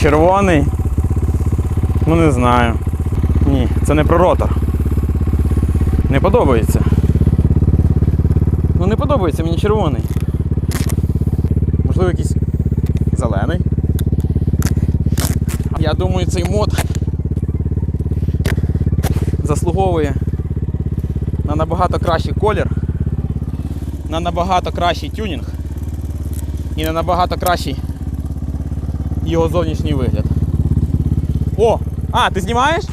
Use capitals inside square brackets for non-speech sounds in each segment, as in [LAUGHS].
Червоний. Ну не знаю. Ні, це не про ротор. Не подобається. Ну не подобається мені червоний. Можливо, якийсь зелений. Я думаю, цей мод заслуговує на набагато кращий колір, на набагато кращий тюнінг і на набагато кращий його зовнішній вигляд. О! А, ти знімаєш?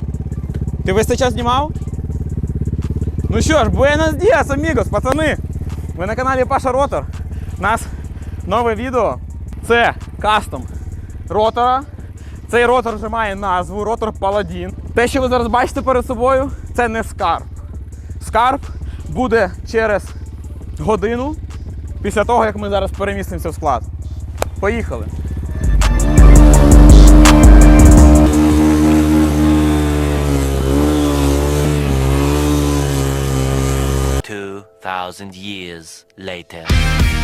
Ти весь цей час знімав? Ну що ж, buenos dias, amigos, пацани! Ви на каналі Паша Ротор. У нас нове відео. Це кастом ротора. Цей ротор вже має назву ротор Паладін. Те, що ви зараз бачите перед собою, це не скарб. Скарб буде через годину після того, як ми зараз перемістимося в склад. Поїхали. Thousand years later.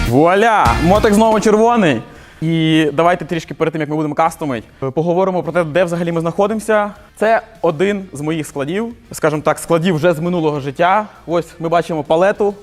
Вуаля! Мотик знову червоний. І давайте трішки перед тим, як ми будемо кастомити, поговоримо про те, де взагалі ми знаходимося. Це один з моїх складів, скажімо так, складів вже з минулого життя. Ось ми бачимо палету,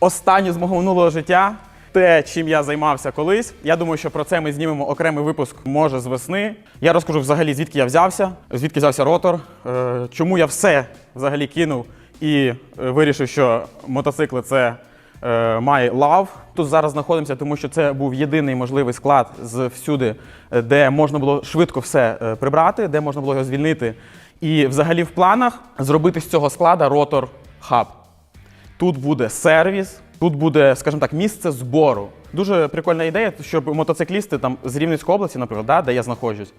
останню з мого минулого життя. Те, чим я займався колись. Я думаю, що про це ми знімемо окремий випуск, може, з весни. Я розкажу взагалі, звідки я взявся, звідки взявся ротор, е, чому я все взагалі кинув і е, вирішив, що мотоцикли це е, My Love. Тут зараз знаходимося, тому що це був єдиний можливий склад з всюди, е, де можна було швидко все е, прибрати, де можна було його звільнити. І взагалі в планах зробити з цього склада ротор хаб. Тут буде сервіс, тут буде, скажімо так, місце збору. Дуже прикольна ідея, щоб мотоциклісти там з Рівненської області, наприклад, да, де я знаходжусь,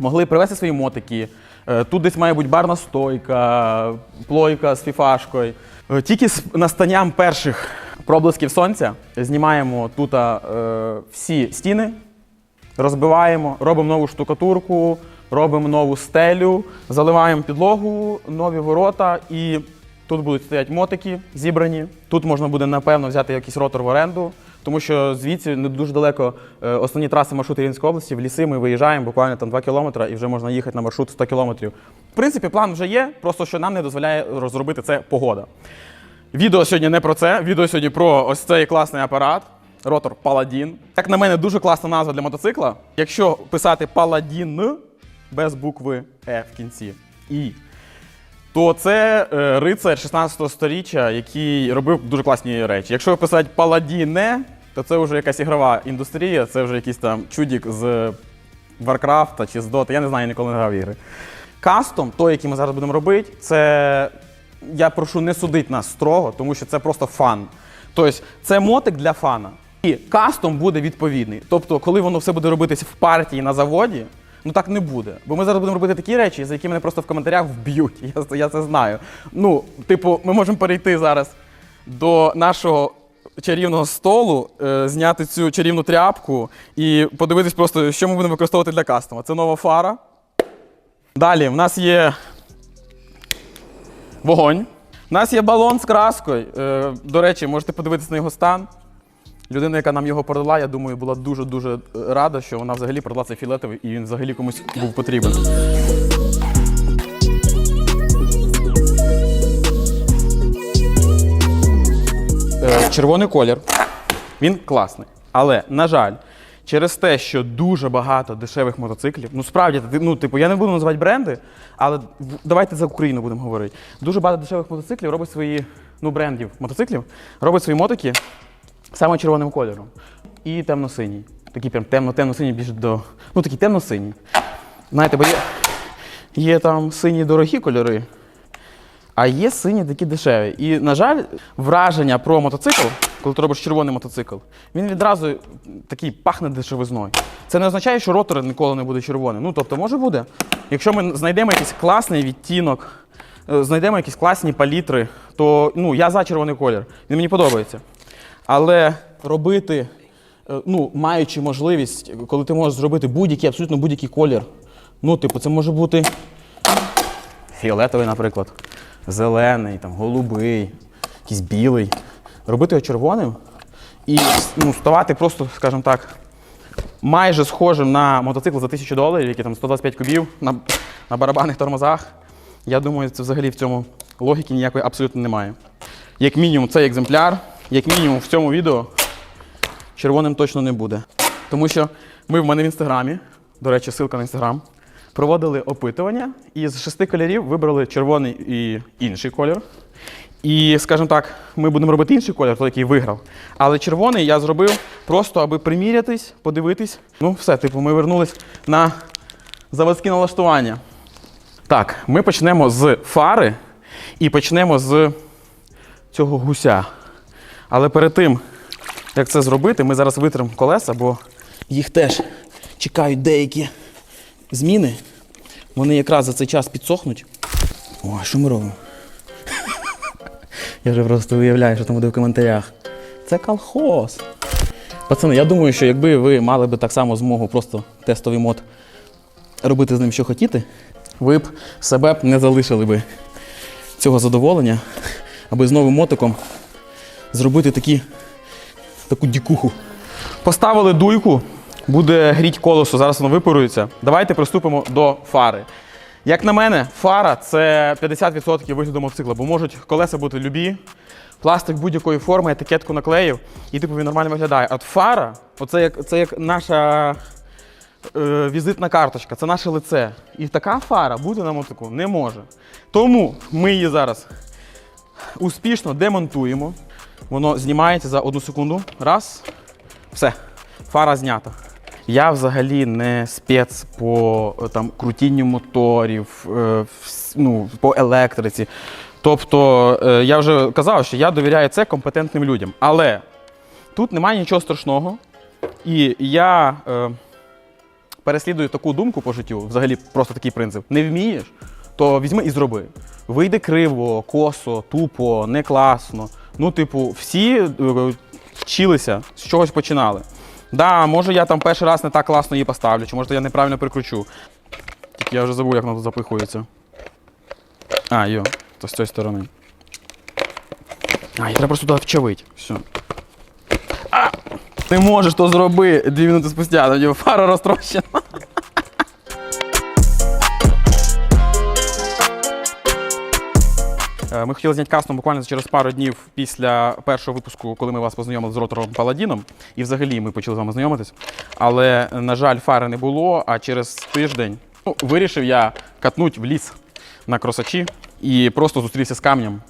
могли привезти свої мотики. Е, Тут десь має бути барна стойка, плойка з фіфашкою. Е, Тільки з настанням перших проблисків сонця знімаємо тут е, всі стіни, розбиваємо, робимо нову штукатурку, робимо нову стелю, заливаємо підлогу, нові ворота і тут будуть стояти мотики зібрані. Тут можна буде, напевно, взяти якийсь ротор в оренду, тому що звідси не дуже далеко е, основні траси маршруту Рівненської області. В ліси ми виїжджаємо буквально там 2 кілометри і вже можна їхати на маршрут 100 кілометрів. В принципі, план вже є, просто що нам не дозволяє розробити це погода. Відео сьогодні не про це. Відео сьогодні про ось цей класний апарат. Ротор Паладін. Як на мене, дуже класна назва для мотоцикла. Якщо писати Паладін без букви Е в кінці і, то це е, рицар 16 століття, який робив дуже класні речі. Якщо писати Паладіне, то це вже якась ігрова індустрія, це вже якийсь там чудік з Варкрафта чи з Дота. Я не знаю, я ніколи не грав ігри. Кастом, той, який ми зараз будемо робити, це я прошу не судити нас строго, тому що це просто фан. Тобто, це мотик для фана. І кастом буде відповідний. Тобто, коли воно все буде робитись в партії на заводі, ну так не буде. Бо ми зараз будемо робити такі речі, за які мене просто в коментарях вб'ють. [LAUGHS] Я, я це знаю. Ну, типу, ми можемо перейти зараз до нашого чарівного столу, е, зняти цю чарівну тряпку і подивитись просто, що ми будемо використовувати для кастома. Це нова фара. Далі в нас є вогонь. У нас є балон з краскою. Е, до речі, можете подивитися на його стан. Людина, яка нам його продала, я думаю, була дуже-дуже рада, що вона взагалі продала цей фіолетовий і він взагалі комусь був потрібен. Е, червоний колір. Він класний. Але, на жаль, через те, що дуже багато дешевих мотоциклів, ну справді, ну, типу, я не буду називати бренди, але давайте за Україну будемо говорити. Дуже багато дешевих мотоциклів робить свої, ну, брендів мотоциклів, робить свої мотики саме червоним кольором. І темно-синій. Такий прям темно-темно-синій більше до. Ну, такий темно-синій. Знаєте, бо є, є там сині дорогі кольори, а є сині такі дешеві. І, на жаль, враження про мотоцикл, коли ти робиш червоний мотоцикл, він відразу такий пахне дешевизною. Це не означає, що ротор ніколи не буде червоним. Ну, тобто, може буде. Якщо ми знайдемо якийсь класний відтінок, е, знайдемо якісь класні палітри, то ну, я за червоний колір. Він мені подобається. Але робити, е, ну, маючи можливість, коли ти можеш зробити будь-який, абсолютно будь-який колір. Ну, типу, це може бути фіолетовий, наприклад, зелений, там, голубий, якийсь білий. Робити його червоним і ну, ставати просто, скажімо так, майже схожим на мотоцикл за 1000 доларів, який там 125 кубів на, на барабанних тормозах. Я думаю, це взагалі в цьому логіки ніякої абсолютно немає. Як мінімум, цей екземпляр, як мінімум в цьому відео червоним точно не буде. Тому що ми в мене в інстаграмі, до речі, ссылка на інстаграм, проводили опитування і з шести кольорів вибрали червоний і інший колір. І, скажімо так, ми будемо робити інший колір, той, який виграв. Але червоний я зробив просто, аби примірятись, подивитись. Ну, все, типу, ми вернулись на заводські налаштування. Так, ми почнемо з фари і почнемо з цього гуся. Але перед тим, як це зробити, ми зараз витримо колеса, бо їх теж чекають деякі зміни. Вони якраз за цей час підсохнуть. О, що ми робимо? Я вже просто уявляю, що там буде в коментарях. Це колхоз. Пацани, я думаю, що якби ви мали би так само змогу просто тестовий мод робити з ним, що хотіти, ви б себе не залишили би цього задоволення, аби з новим мотиком зробити такі, таку дікуху. Поставили дуйку, буде гріть колесо, зараз воно випарується. Давайте приступимо до фари. Як на мене, фара це 50% вигляду мотоцикла, бо можуть колеса бути любі, пластик будь-якої форми, етикетку наклеїв, і типу він нормально виглядає. От фара, оце як, це як наша е, візитна карточка, це наше лице. І така фара бути на мотику не може. Тому ми її зараз успішно демонтуємо. Воно знімається за одну секунду. Раз. Все. Фара знята. Я взагалі не спец по е, там, крутінню моторів, е, ну, по електриці. Тобто, е, я вже казав, що я довіряю це компетентним людям. Але тут немає нічого страшного. І я е, переслідую таку думку по життю, взагалі просто такий принцип. Не вмієш, то візьми і зроби. Вийде криво, косо, тупо, не класно. Ну, типу, всі е, вчилися, з чогось починали. Да, може я там перший раз не так класно її поставлю, чи може я неправильно прикручу. Тільки я вже забув, як тут запихується. А, йо, то з цієї сторони. А, і треба просто туди вчавить. Все. А! Ти можеш то зробити дві минути спустя, тоді фара розтрощена. Ми хотіли зняти кастом буквально через пару днів після першого випуску, коли ми вас познайомили з ротором Паладіном. І взагалі ми почали з вами знайомитись. Але, на жаль, фари не було, а через тиждень ну, вирішив я катнуть в ліс на кросачі і просто зустрівся з камнем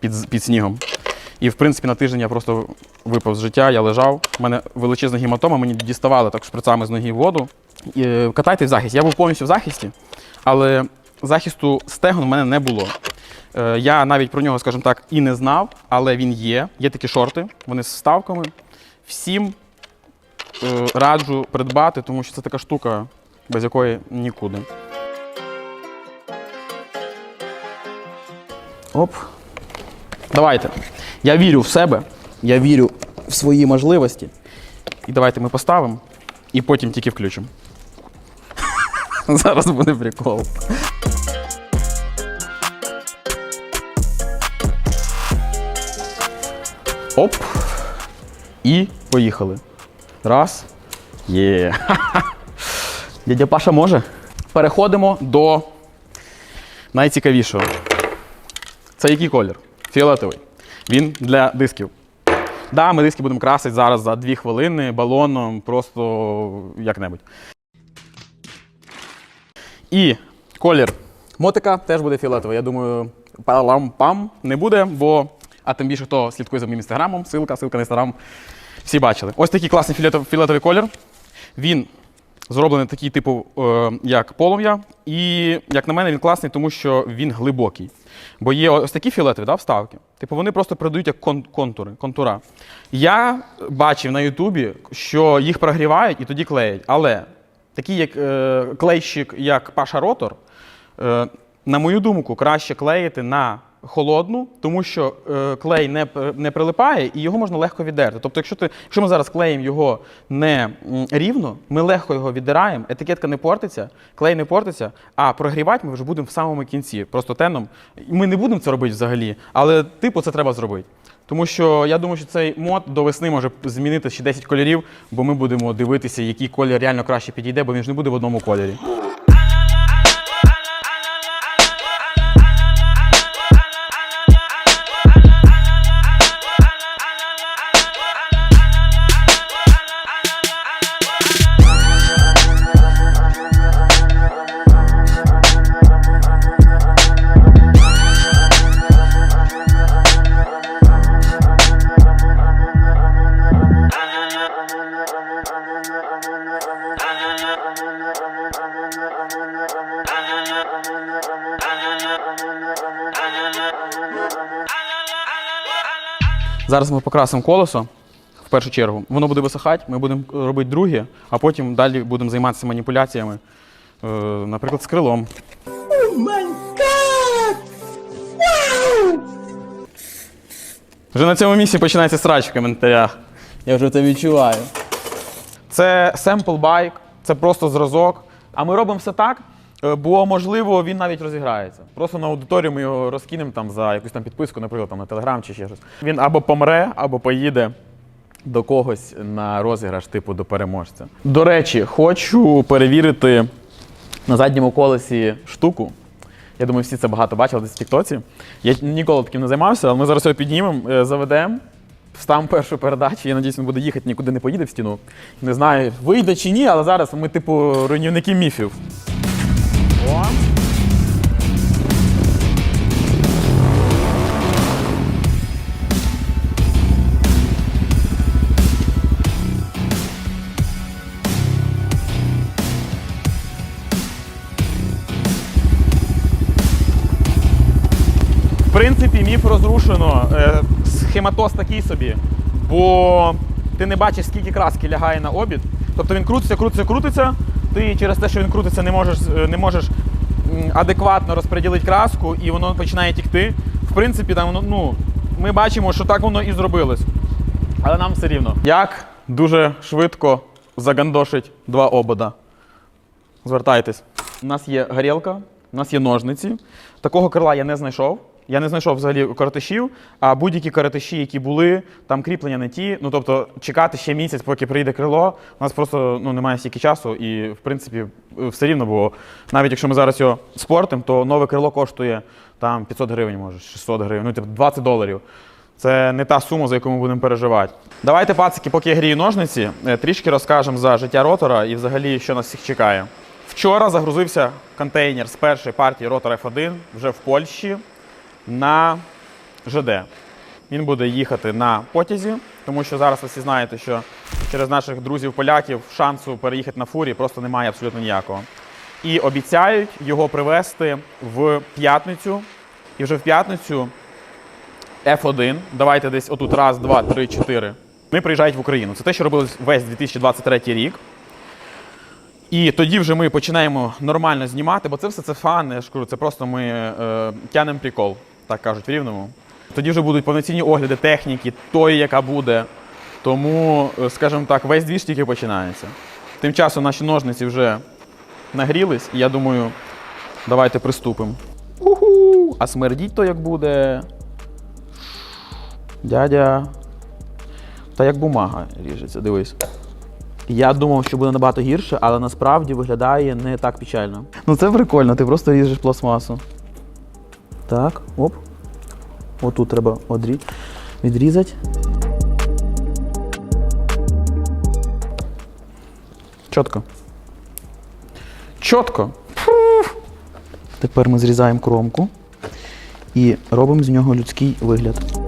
під, під снігом. І, в принципі, на тиждень я просто випав з життя, я лежав. У мене величезна гематома, мені діставали так шприцами з ноги воду. І, е, катайте в захисті. Я був повністю в захисті, але захисту стегон в мене не було. Е, Я навіть про нього, скажімо так, і не знав, але він є. Є такі шорти, вони з вставками. Всім е, раджу придбати, тому що це така штука, без якої нікуди. Оп. Давайте. Я вірю в себе, я вірю в свої можливості. І давайте ми поставимо і потім тільки включимо. [LAUGHS] Зараз буде прикол. Оп. І поїхали. Раз. Є. [LAUGHS] Дядя Паша може. Переходимо до найцікавішого. Це який колір? Фіолетовий. Він для дисків. Да, ми диски будемо красити зараз за 2 хвилини балоном, просто як-небудь. І колір мотика теж буде фіолетовий. Я думаю, палам-пам не буде, бо. А тим більше, хто слідкує за моїм інстаграмом, ссылка, ссылка на інстаграм. Всі бачили. Ось такий класний фіолетов- фіолетовий колір. Він зроблений такий, типу, е, як полум'я. І, як на мене, він класний, тому що він глибокий. Бо є ось такі фіолетові да, вставки. Типу, вони просто передають як кон- контури, контура. Я бачив на Ютубі, що їх прогрівають і тоді клеять. Але такий як е, клейщик, як Паша Ротор, е, на мою думку, краще клеїти на холодну, тому що е, клей не, не прилипає і його можна легко віддерти. Тобто, якщо, ти, якщо ми зараз клеїмо його не рівно, ми легко його віддираємо, етикетка не портиться, клей не портиться, а прогрівати ми вже будемо в самому кінці, просто теном. Ми не будемо це робити взагалі, але типу це треба зробити. Тому що я думаю, що цей мод до весни може змінити ще 10 кольорів, бо ми будемо дивитися, який колір реально краще підійде, бо він ж не буде в одному кольорі. Зараз ми покрасимо колесо в першу чергу. Воно буде висихати, ми будемо робити друге, а потім далі будемо займатися маніпуляціями, е, наприклад, з крилом. Вже на цьому місці починається срач в коментарях. Я вже це відчуваю. Це sample bike, це просто зразок. А ми робимо все так, бо можливо він навіть розіграється. Просто на аудиторію ми його розкинемо там за якусь там підписку, наприклад, там на Telegram чи ще щось. Він або помре, або поїде до когось на розіграш, типу до переможця. До речі, хочу перевірити на задньому колесі штуку. Я думаю, всі це багато бачили десь в Тіктоці. Я ніколи таким не займався, але ми зараз його піднімемо, е, заведемо, вставимо першу передачу. Я надіюсь, він буде їхати, нікуди не поїде в стіну. Не знаю, вийде чи ні, але зараз ми, типу, руйнівники міфів. В принципі, міф розрушено. Е, Схематоз такий собі. Бо ти не бачиш, скільки краски лягає на обід. Тобто він крутиться, крутиться, крутиться. Ти через те, що він крутиться, не можеш, е, не можеш адекватно розподілити краску, і воно починає тікти. В принципі, там ну, ми бачимо, що так воно і зробилось. Але нам все рівно. Як дуже швидко загандошить два обода. Звертайтесь. У нас є горілка, у нас є ножниці. Такого крила я не знайшов. Я не знайшов взагалі коротишів, а будь-які коротиші, які були, там кріплення не ті. Ну тобто чекати ще місяць, поки прийде крило, у нас просто ну, немає стільки часу, і в принципі все рівно, бо навіть якщо ми зараз його спортимо, то нове крило коштує там 500 гривень, може, 600 гривень, ну типу 20 доларів. Це не та сума, за яку ми будемо переживати. Давайте, пацики, поки я грію ножниці, е, трішки розкажемо за життя ротора і взагалі, що нас всіх чекає. Вчора загрузився контейнер з першої партії ротора F1 вже в Польщі на ЖД. Він буде їхати на потязі, тому що зараз ви всі знаєте, що через наших друзів-поляків шансу переїхати на фурі просто немає абсолютно ніякого. І обіцяють його привезти в п'ятницю. І вже в п'ятницю F1. Давайте десь отут раз, два, три, чотири. Вони приїжджають в Україну. Це те, що робили весь 2023 рік. І тоді вже ми починаємо нормально знімати, бо це все це фан, я ж кажу, це просто ми е, тянемо прикол, так кажуть в рівному. Тоді вже будуть повноцінні огляди техніки, тої, яка буде. Тому, е, скажімо так, весь двіж тільки починається. Тим часом наші ножниці вже нагрілись, і я думаю, давайте приступимо. Уху! А смердіть то як буде. Дядя. Та як бумага ріжеться, дивись. Я думав, що буде набагато гірше, але насправді виглядає не так печально. Ну це прикольно, ти просто ріжеш пластмасу. Так, оп. Отут треба відрізати. Чітко. Чітко. Тепер ми зрізаємо кромку і робимо з нього людський вигляд.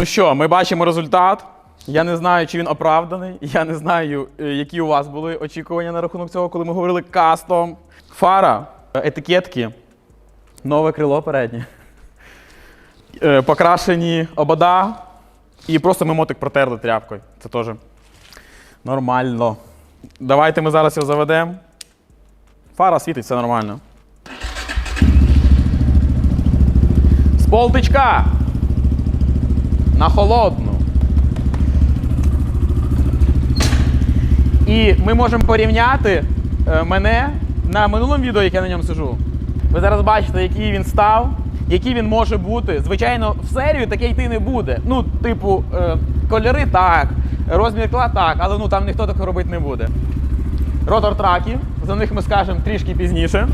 Ну що, ми бачимо результат. Я не знаю, чи він оправданий. Я не знаю, е, які у вас були очікування на рахунок цього, коли ми говорили кастом. Фара, етикетки, нове крило переднє, е, покрашені обода. І просто ми мотик протерли тряпкою. Це теж нормально. Давайте ми зараз його заведемо. Фара світить, все нормально. З полтичка! На холодну. І ми можемо порівняти е, мене на минулому відео, яке я на ньому сижу. Ви зараз бачите, який він став, який він може бути. Звичайно, в серію таке йти не буде. Ну, типу, е, кольори так, розмір кла так, але ну там ніхто такого робити не буде. Ротор траки, за них ми скажемо трішки пізніше.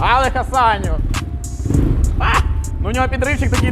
Але Хасаню! Ну у нього підривчик такий.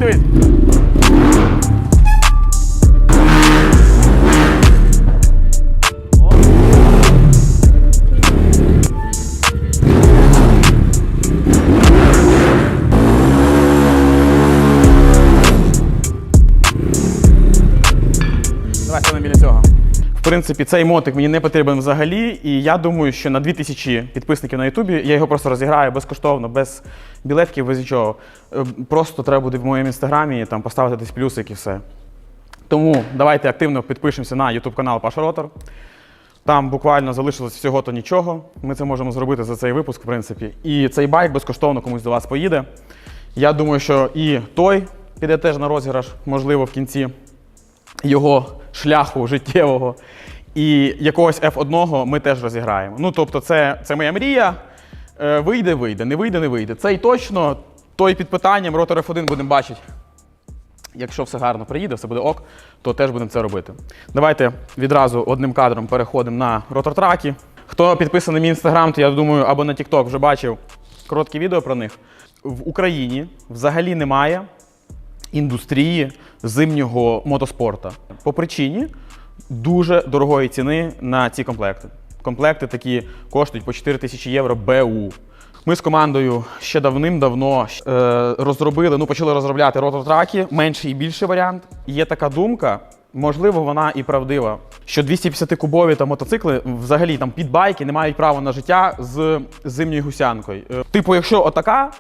Принципі, цей мотик мені не потрібен взагалі, і я думаю, що на 2000 підписників на Ютубі я його просто розіграю безкоштовно, без білетків, без нічого. Е, Просто треба буде в моєму інстаграмі там поставити десь плюсик і все. Тому давайте активно підпишемося на YouTube канал Паша Ротор. Там буквально залишилось всього то нічого. Ми це можемо зробити за цей випуск, в принципі. І цей байк безкоштовно комусь до вас поїде. Я думаю, що і той піде теж на розіграш, можливо, в кінці його шляху життєвого. І якогось F1 ми теж розіграємо. Ну, тобто, це, це моя мрія. Е, Вийде, вийде, не вийде, не вийде. Цей точно, той під питанням, ротор F1 будемо бачити. Якщо все гарно приїде, все буде ок, то теж будемо це робити. Давайте відразу одним кадром переходимо на ротор-траки. Хто підписаний мій інстаграм, то я думаю, або на TikTok вже бачив короткі відео про них. В Україні взагалі немає індустрії зимнього мотоспорта. По причині дуже дорогої ціни на ці комплекти. Комплекти такі коштують по 4 тисячі євро БУ. Ми з командою ще давним-давно е, розробили, ну почали розробляти рототраки, менший і більший варіант. Є така думка, можливо, вона і правдива, що 250-кубові та мотоцикли, взагалі там підбайки, не мають права на життя з зимньою гусянкою. Е, типу, якщо отака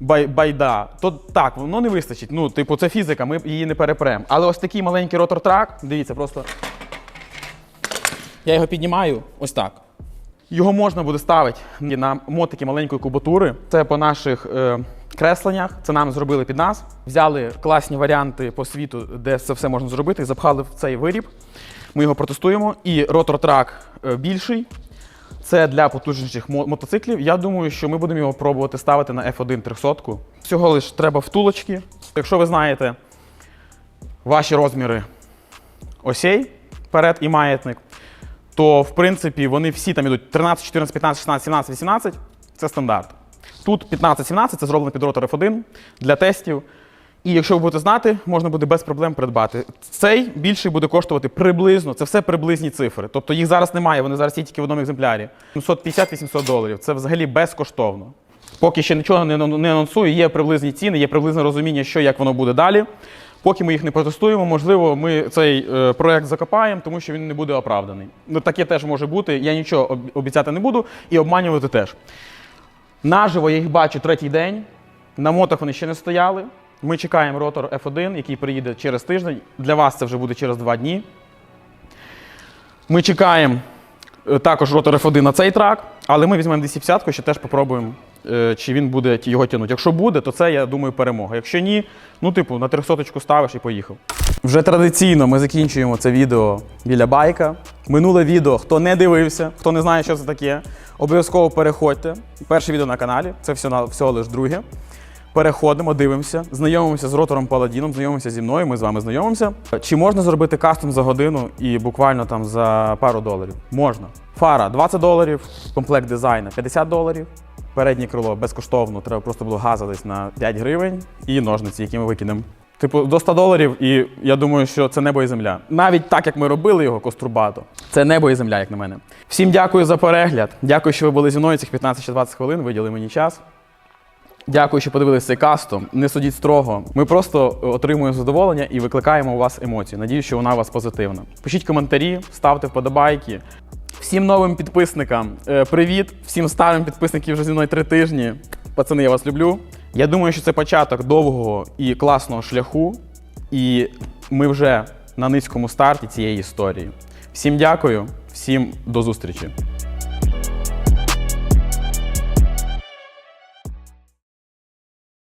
бай, байда, то так, воно не вистачить. Ну, типу, це фізика, ми її не перепрем. Але ось такий маленький ротор-трак, дивіться, просто. Я його піднімаю ось так. Його можна буде ставити на мотики маленької кубатури. Це по наших е, кресленнях. Це нам зробили під нас. Взяли класні варіанти по світу, де це все можна зробити, запхали в цей виріб. Ми його протестуємо. І ротор-трак е, більший. Це для потужніших мотоциклів. Я думаю, що ми будемо його пробувати ставити на F1 300. Всього лиш треба втулочки. Якщо ви знаєте ваші розміри осей перед і маятник, то в принципі вони всі там ідуть 13, 14, 15, 16, 17, 18 це стандарт. Тут 15-17 це зроблено під ротор F1 для тестів. І якщо ви будете знати, можна буде без проблем придбати. Цей більший буде коштувати приблизно, це все приблизні цифри. Тобто їх зараз немає, вони зараз є тільки в одному екземплярі. 750-800 доларів. Це взагалі безкоштовно. Поки ще нічого не не анонсую, є приблизні ціни, є приблизне розуміння, що як воно буде далі. Поки ми їх не протестуємо, можливо, ми цей е, проект закопаємо, тому що він не буде оправданий. Ну, таке теж може бути. Я нічого обіцяти не буду і обманювати теж. Наживо я їх бачу третій день. На мотах вони ще не стояли. Ми чекаємо ротор F1, який приїде через тиждень. Для вас це вже буде через два дні. Ми чекаємо е, також ротор F1 на цей трак, але ми візьмемо 250 ще теж попробуємо, е, чи він буде його тягнути. Якщо буде, то це, я думаю, перемога. Якщо ні, ну, типу, на 300 ставиш і поїхав. Вже традиційно ми закінчуємо це відео біля байка. Минуле відео, хто не дивився, хто не знає, що це таке, обов'язково переходьте. Перше відео на каналі, це всього лиш друге. Переходимо, дивимося, знайомимося з ротором Паладіном, знайомимося зі мною, ми з вами знайомимося. Чи можна зробити кастом за годину і буквально там за пару доларів? Можна. Фара 20 доларів, комплект дизайну 50 доларів. Переднє крило безкоштовно, треба просто було газа десь на 5 гривень і ножниці, які ми викинемо. Типу, до 100 доларів, і я думаю, що це небо і земля. Навіть так, як ми робили його кострубато, це небо і земля, як на мене. Всім дякую за перегляд. Дякую, що ви були зі мною цих 15 чи 20 хвилин, виділи мені час. Дякую, що подивилися цей кастом. Не судіть строго. Ми просто отримуємо задоволення і викликаємо у вас емоції. Надію, що вона у вас позитивна. Пишіть коментарі, ставте вподобайки. Всім новим підписникам е, привіт! Всім старим підписникам вже зі мною три тижні. Пацани, я вас люблю. Я думаю, що це початок довгого і класного шляху, і ми вже на низькому старті цієї історії. Всім дякую, всім до зустрічі.